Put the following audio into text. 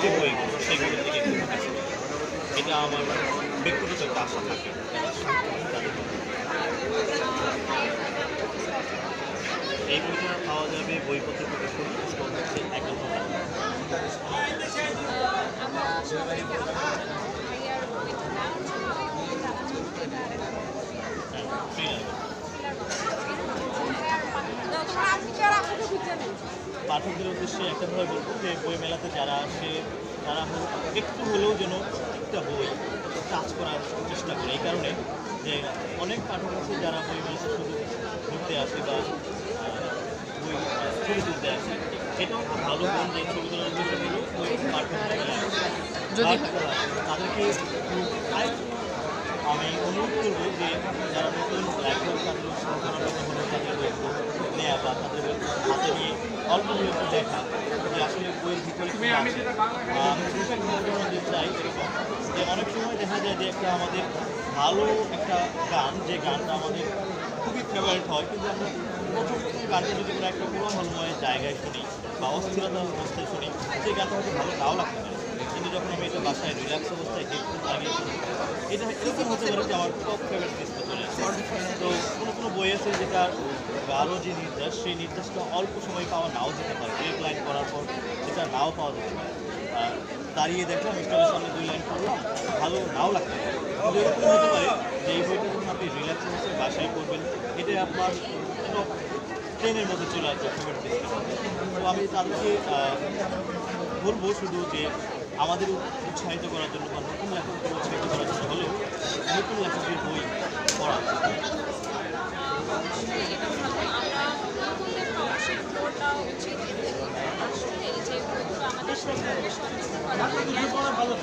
যে বইগুলো সেগুলো থেকে এটা আমার ব্যক্তিগত একটা আশা থাকে। এই বইগুলো পাওয়া যাবে বইপত্র প্রকাশ প্রকাশন পাঠকদের উদ্দেশ্যে একটা ভাবে বলব যে বই মেলাতে যারা আসে তারা একটু হলেও যেন একটা বই কাজ করার চেষ্টা করে। এই কারণে যে অনেক পাঠক আছে যারা বই মেলাতে শুধু ঘুরতে আসে বা বই ছবি তুলতে আসে। এটাও একটা ভালো গুণ যে ছবি তোলার উদ্দেশ্য হলো ওই পাঠক তাদেরকে আমি অনুরোধ করব যে যারা নতুন লেখক তাদের সহকর্মী হলো তাদের বই নেওয়া বা তাদের বই হাতে নিয়ে অল্প বই একটু দেখা যে আসলে বইয়ের ভিতরে কি আছে আহ, আমি একটা উদাহরণ চাই যে অনেক সময় দেখা যায় যে একটা আমাদের ভালো একটা গান যে গানটা আমাদের খুবই ফেভারিট হয় কিন্তু আমরা গানটা যদি কোনো একটা কোলাহলময় জায়গায় শুনি বা অস্থিরতা অবস্থায় শুনি সেই গানটা হয়তো ভালো নাও লাগতে পারে কিন্তু যখন আমি এটা বাসায় রিল্যাক্স অবস্থায় হেডফোন লাগিয়ে শুনি এটা এরকম হতে পারে যে আমার টপ ফেভারিট লিস্টে চলে তো কোনো কোনো বই আছে যেটা ভালো যে নির্দেশ সেই নির্দেশটা অল্প সময় পাওয়া নাও যেতে পারে এক লাইন করার পর সেটা নাও পাওয়া যেতে আর দাঁড়িয়ে দেখলাম, স্টলের সামনে দুই লাইন পড়লাম, ভালো নাও লাগতে পারে কিন্তু এরকম হতে পারে যে এই বইটা যখন আপনি রিল্যাক্স বাসায় করবেন এটা আপনার ট্রেনের মধ্যে চলে আসবে ফেভারিট তো আমি তাদেরকে বলব শুধু যে আমাদের উৎসাহিত করার জন্য বা নতুন লেখকদের উৎসাহিত করার জন্য হলেও নতুন লেখকদের বই পড়া। ভালো